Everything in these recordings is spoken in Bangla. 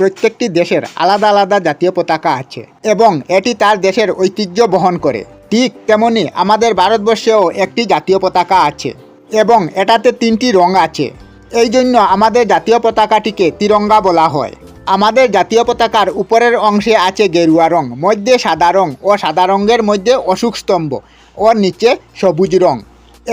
প্রত্যেকটি দেশের আলাদা আলাদা জাতীয় পতাকা আছে এবং এটি তার দেশের ঐতিহ্য বহন করে। ঠিক তেমনি আমাদের ভারতবর্ষেও একটি জাতীয় পতাকা আছে এবং এটাতে তিনটি রং আছে। এই জন্য আমাদের জাতীয় পতাকাটিকে তিরঙ্গা বলা হয়। আমাদের জাতীয় পতাকার উপরের অংশে আছে গেরুয়া রং, মধ্যে সাদা রং ও সাদা রঙের মধ্যে অশোক স্তম্ভ ও নিচে সবুজ রং।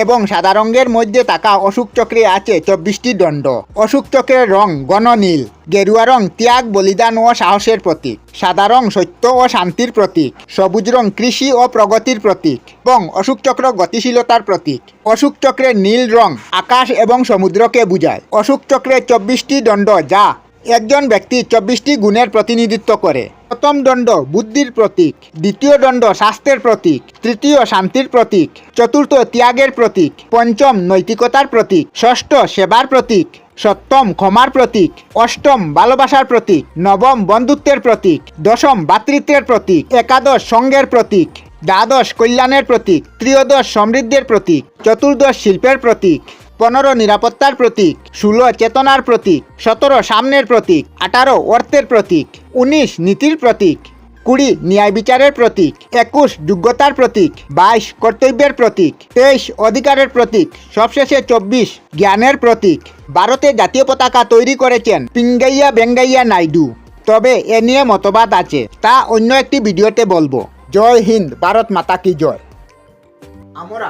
এবং সাদা রঙের মধ্যে থাকা অশোক চক্রে আছে চব্বিশটি দণ্ড। অশোক চক্রের রং গণনীল, গেরুয়া রং ত্যাগ, বলিদান ও সাহসের প্রতীক। সাদা রং সত্য ও শান্তির প্রতীক, সবুজ রং কৃষি ও প্রগতির প্রতীক এবং অশোক চক্র গতিশীলতার প্রতীক। অশোক চক্রের নীল রং আকাশ এবং সমুদ্রকে বুঝায়। অশোক চক্রের চব্বিশটি দণ্ড যা একজন ব্যক্তি চব্বিশটি গুণের প্রতিনিধিত্ব করে। প্রথম দণ্ড বুদ্ধির প্রতীক, দ্বিতীয় দণ্ড স্বাস্থ্যের প্রতীক, তৃতীয় শান্তির প্রতীক, চতুর্থ ত্যাগের প্রতীক, পঞ্চম নৈতিকতার প্রতীক, ষষ্ঠ সেবার প্রতীক, সপ্তম ক্ষমার প্রতীক, অষ্টম ভালোবাসার প্রতীক, নবম বন্ধুত্বের প্রতীক, দশম ভাতৃত্বের প্রতীক, একাদশ সঙ্গের প্রতীক, দ্বাদশ কল্যাণের প্রতীক, ত্রিয়োদশ সমৃদ্ধির প্রতীক, চতুর্দশ শিল্পের প্রতীক। পনেরো নিরাপত্তার প্রতীক, ষোলো চেতনার প্রতীক, সতেরো সামনের প্রতীক, আঠারো অর্থের প্রতীক, উনিশ নীতির প্রতীক, কুড়ি ন্যায় বিচারের প্রতীক, একুশ যোগ্যতার প্রতীক, বাইশ কর্তব্যের প্রতীক, তেইশ অধিকারের প্রতীক, সবশেষে চব্বিশ জ্ঞানের প্রতীক। ভারতে জাতীয় পতাকা তৈরি করেছেন পিঙ্গাইয়া বেঙ্গাইয়া নাইডু। তবে এ নিয়ে মতবাদ আছে, তা অন্য একটি ভিডিওতে বলব। জয় হিন্দ, ভারত মাতা কি জয়। আমরা